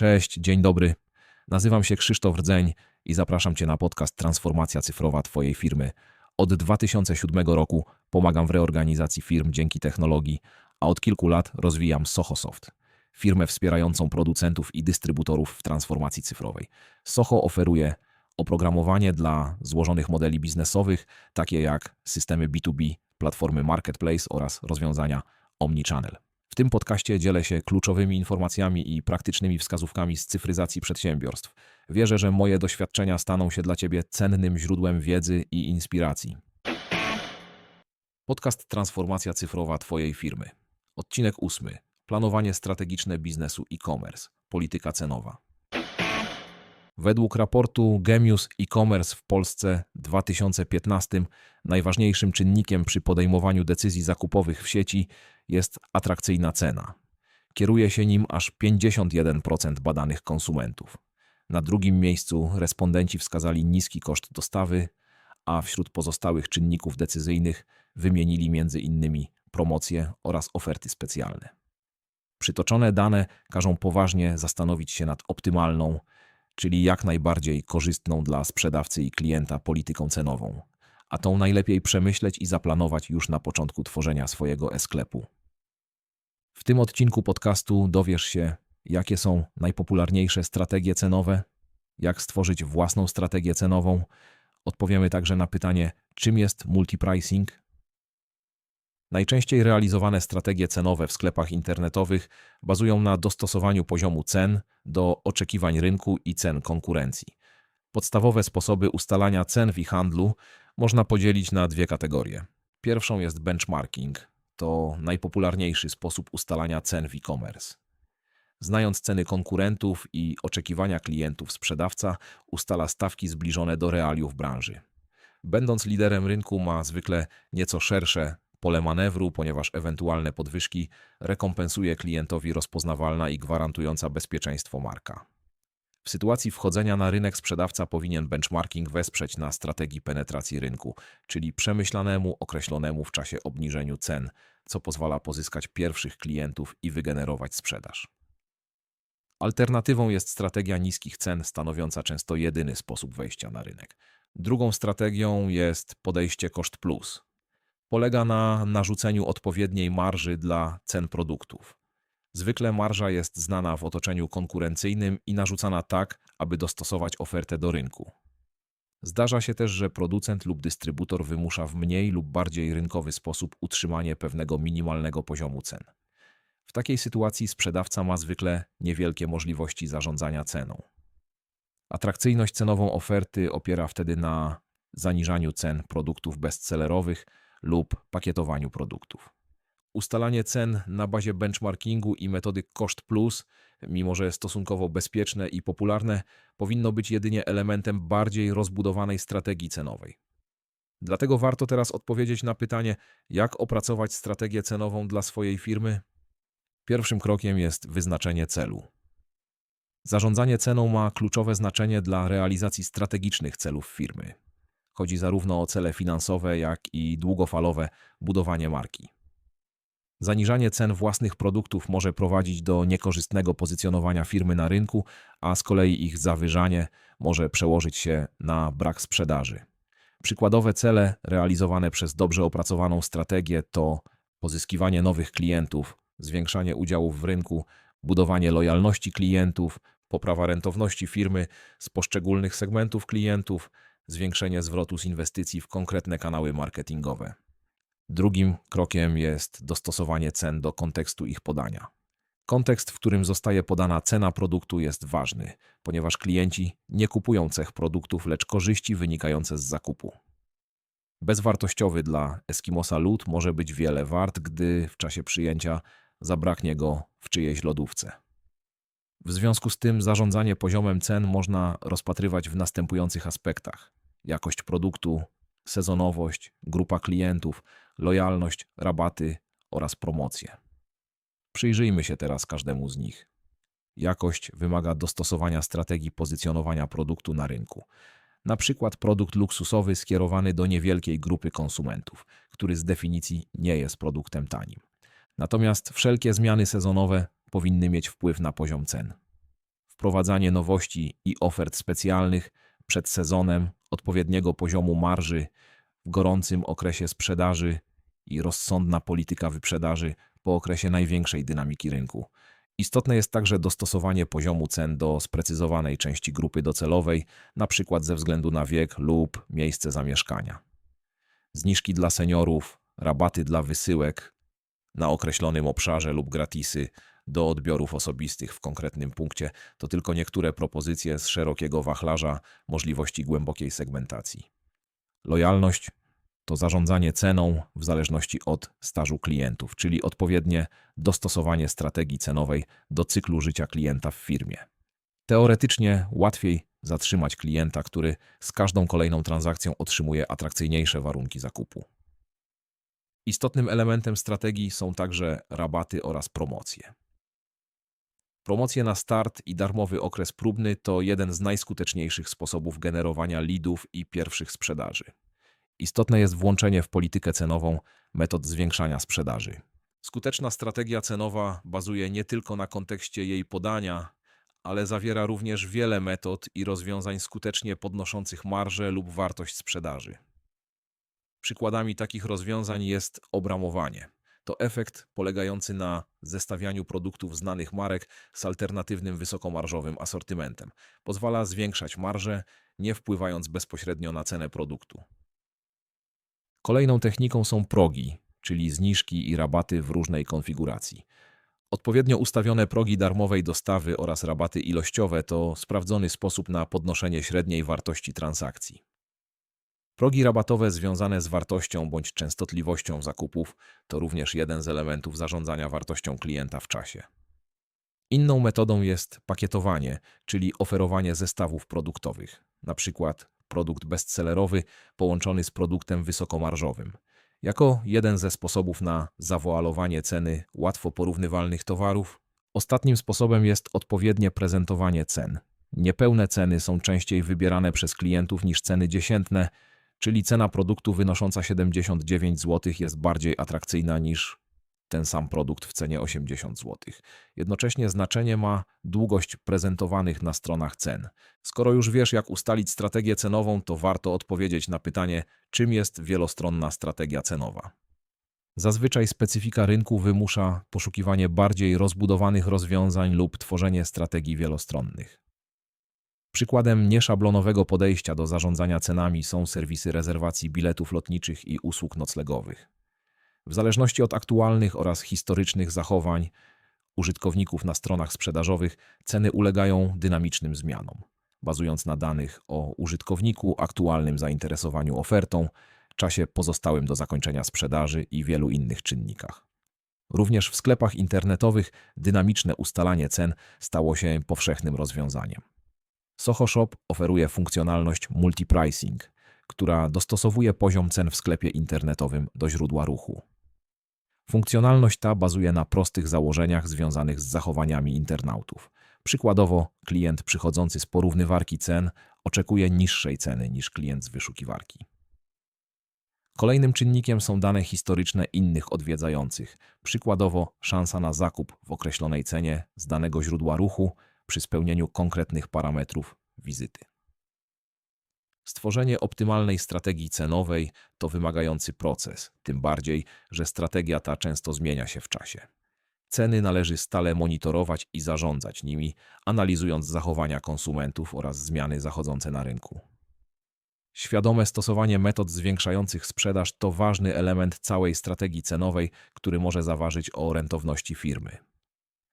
Cześć, dzień dobry. Nazywam się Krzysztof Rdzeń i zapraszam Cię na podcast Transformacja cyfrowa Twojej firmy. Od 2007 roku pomagam w reorganizacji firm dzięki technologii, a od kilku lat rozwijam SohoSoft, firmę wspierającą producentów i dystrybutorów w transformacji cyfrowej. Soho oferuje oprogramowanie dla złożonych modeli biznesowych, takie jak systemy B2B, platformy Marketplace oraz rozwiązania Omnichannel. Tym podcaście dzielę się kluczowymi informacjami i praktycznymi wskazówkami z cyfryzacji przedsiębiorstw. Wierzę, że moje doświadczenia staną się dla Ciebie cennym źródłem wiedzy i inspiracji. Podcast Transformacja cyfrowa Twojej firmy. Odcinek ósmy. Planowanie strategiczne biznesu e-commerce. Polityka cenowa. Według raportu Gemius e-commerce w Polsce 2015 najważniejszym czynnikiem przy podejmowaniu decyzji zakupowych w sieci jest atrakcyjna cena. Kieruje się nim aż 51% badanych konsumentów. Na drugim miejscu respondenci wskazali niski koszt dostawy, a wśród pozostałych czynników decyzyjnych wymienili innymi promocje oraz oferty specjalne. Przytoczone dane każą poważnie zastanowić się nad optymalną, czyli jak najbardziej korzystną dla sprzedawcy i klienta polityką cenową, a tą najlepiej przemyśleć i zaplanować już na początku tworzenia swojego e-sklepu. W tym odcinku podcastu dowiesz się, jakie są najpopularniejsze strategie cenowe, jak stworzyć własną strategię cenową. Odpowiemy także na pytanie, czym jest multipricing. Najczęściej realizowane strategie cenowe w sklepach internetowych bazują na dostosowaniu poziomu cen do oczekiwań rynku i cen konkurencji. Podstawowe sposoby ustalania cen w e-handlu można podzielić na dwie kategorie. Pierwszą jest benchmarking, to najpopularniejszy sposób ustalania cen w e-commerce. Znając ceny konkurentów i oczekiwania klientów, sprzedawca ustala stawki zbliżone do realiów branży. Będąc liderem rynku, ma zwykle nieco szersze pole manewru, ponieważ ewentualne podwyżki rekompensuje klientowi rozpoznawalna i gwarantująca bezpieczeństwo marka. W sytuacji wchodzenia na rynek sprzedawca powinien benchmarking wesprzeć na strategii penetracji rynku, czyli przemyślanemu, określonemu w czasie obniżeniu cen, co pozwala pozyskać pierwszych klientów i wygenerować sprzedaż. Alternatywą jest strategia niskich cen, stanowiąca często jedyny sposób wejścia na rynek. Drugą strategią jest podejście koszt plus. Polega na narzuceniu odpowiedniej marży dla cen produktów. Zwykle marża jest znana w otoczeniu konkurencyjnym i narzucana tak, aby dostosować ofertę do rynku. Zdarza się też, że producent lub dystrybutor wymusza w mniej lub bardziej rynkowy sposób utrzymanie pewnego minimalnego poziomu cen. W takiej sytuacji sprzedawca ma zwykle niewielkie możliwości zarządzania ceną. Atrakcyjność cenową oferty opiera wtedy na zaniżaniu cen produktów bestsellerowych lub pakietowaniu produktów. Ustalanie cen na bazie benchmarkingu i metody koszt plus, mimo że stosunkowo bezpieczne i popularne, powinno być jedynie elementem bardziej rozbudowanej strategii cenowej. Dlatego warto teraz odpowiedzieć na pytanie, jak opracować strategię cenową dla swojej firmy. Pierwszym krokiem jest wyznaczenie celu. Zarządzanie ceną ma kluczowe znaczenie dla realizacji strategicznych celów firmy. Chodzi zarówno o cele finansowe, jak i długofalowe budowanie marki. Zaniżanie cen własnych produktów może prowadzić do niekorzystnego pozycjonowania firmy na rynku, a z kolei ich zawyżanie może przełożyć się na brak sprzedaży. Przykładowe cele realizowane przez dobrze opracowaną strategię to pozyskiwanie nowych klientów, zwiększanie udziałów w rynku, budowanie lojalności klientów, poprawa rentowności firmy z poszczególnych segmentów klientów, zwiększenie zwrotu z inwestycji w konkretne kanały marketingowe. Drugim krokiem jest dostosowanie cen do kontekstu ich podania. Kontekst, w którym zostaje podana cena produktu, jest ważny, ponieważ klienci nie kupują cech produktów, lecz korzyści wynikające z zakupu. Bezwartościowy dla Eskimosa lód może być wiele wart, gdy w czasie przyjęcia zabraknie go w czyjejś lodówce. W związku z tym zarządzanie poziomem cen można rozpatrywać w następujących aspektach: jakość produktu, sezonowość, grupa klientów, lojalność, rabaty oraz promocje. Przyjrzyjmy się teraz każdemu z nich. Jakość wymaga dostosowania strategii pozycjonowania produktu na rynku. Na przykład produkt luksusowy skierowany do niewielkiej grupy konsumentów, który z definicji nie jest produktem tanim. Natomiast wszelkie zmiany sezonowe powinny mieć wpływ na poziom cen. Wprowadzanie nowości i ofert specjalnych przed sezonem, odpowiedniego poziomu marży w gorącym okresie sprzedaży i rozsądna polityka wyprzedaży po okresie największej dynamiki rynku. Istotne jest także dostosowanie poziomu cen do sprecyzowanej części grupy docelowej, np. ze względu na wiek lub miejsce zamieszkania. Zniżki dla seniorów, rabaty dla wysyłek na określonym obszarze lub gratisy do odbiorów osobistych w konkretnym punkcie to tylko niektóre propozycje z szerokiego wachlarza możliwości głębokiej segmentacji. Lojalność to zarządzanie ceną w zależności od stażu klientów, czyli odpowiednie dostosowanie strategii cenowej do cyklu życia klienta w firmie. Teoretycznie łatwiej zatrzymać klienta, który z każdą kolejną transakcją otrzymuje atrakcyjniejsze warunki zakupu. Istotnym elementem strategii są także rabaty oraz promocje. Promocje na start i darmowy okres próbny to jeden z najskuteczniejszych sposobów generowania leadów i pierwszych sprzedaży. Istotne jest włączenie w politykę cenową metod zwiększania sprzedaży. Skuteczna strategia cenowa bazuje nie tylko na kontekście jej podania, ale zawiera również wiele metod i rozwiązań skutecznie podnoszących marżę lub wartość sprzedaży. Przykładami takich rozwiązań jest obramowanie. To efekt polegający na zestawianiu produktów znanych marek z alternatywnym wysokomarżowym asortymentem. Pozwala zwiększać marżę, nie wpływając bezpośrednio na cenę produktu. Kolejną techniką są progi, czyli zniżki i rabaty w różnej konfiguracji. Odpowiednio ustawione progi darmowej dostawy oraz rabaty ilościowe to sprawdzony sposób na podnoszenie średniej wartości transakcji. Progi rabatowe związane z wartością bądź częstotliwością zakupów to również jeden z elementów zarządzania wartością klienta w czasie. Inną metodą jest pakietowanie, czyli oferowanie zestawów produktowych, np. produkt bestsellerowy połączony z produktem wysokomarżowym, jako jeden ze sposobów na zawoalowanie ceny łatwo porównywalnych towarów. Ostatnim sposobem jest odpowiednie prezentowanie cen. Niepełne ceny są częściej wybierane przez klientów niż ceny dziesiętne, czyli cena produktu wynosząca 79 zł jest bardziej atrakcyjna niż ten sam produkt w cenie 80 zł. Jednocześnie znaczenie ma długość prezentowanych na stronach cen. Skoro już wiesz, jak ustalić strategię cenową, to warto odpowiedzieć na pytanie, czym jest wielostronna strategia cenowa. Zazwyczaj specyfika rynku wymusza poszukiwanie bardziej rozbudowanych rozwiązań lub tworzenie strategii wielostronnych. Przykładem nieszablonowego podejścia do zarządzania cenami są serwisy rezerwacji biletów lotniczych i usług noclegowych. W zależności od aktualnych oraz historycznych zachowań użytkowników na stronach sprzedażowych, ceny ulegają dynamicznym zmianom, bazując na danych o użytkowniku, aktualnym zainteresowaniu ofertą, czasie pozostałym do zakończenia sprzedaży i wielu innych czynnikach. Również w sklepach internetowych dynamiczne ustalanie cen stało się powszechnym rozwiązaniem. Soho Shop oferuje funkcjonalność multipricing, która dostosowuje poziom cen w sklepie internetowym do źródła ruchu. Funkcjonalność ta bazuje na prostych założeniach związanych z zachowaniami internautów. Przykładowo, klient przychodzący z porównywarki cen oczekuje niższej ceny niż klient z wyszukiwarki. Kolejnym czynnikiem są dane historyczne innych odwiedzających, przykładowo szansa na zakup w określonej cenie z danego źródła ruchu przy spełnieniu konkretnych parametrów wizyty. Stworzenie optymalnej strategii cenowej to wymagający proces, tym bardziej, że strategia ta często zmienia się w czasie. Ceny należy stale monitorować i zarządzać nimi, analizując zachowania konsumentów oraz zmiany zachodzące na rynku. Świadome stosowanie metod zwiększających sprzedaż to ważny element całej strategii cenowej, który może zaważyć o rentowności firmy.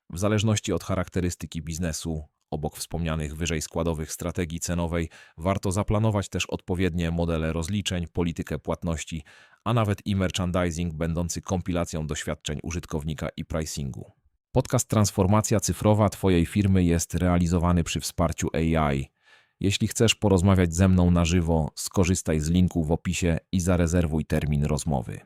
W zależności od charakterystyki biznesu, obok wspomnianych wyżej składowych strategii cenowej, warto zaplanować też odpowiednie modele rozliczeń, politykę płatności, a nawet i merchandising będący kompilacją doświadczeń użytkownika i pricingu. Podcast Transformacja Cyfrowa Twojej firmy jest realizowany przy wsparciu AI. Jeśli chcesz porozmawiać ze mną na żywo, skorzystaj z linku w opisie i zarezerwuj termin rozmowy.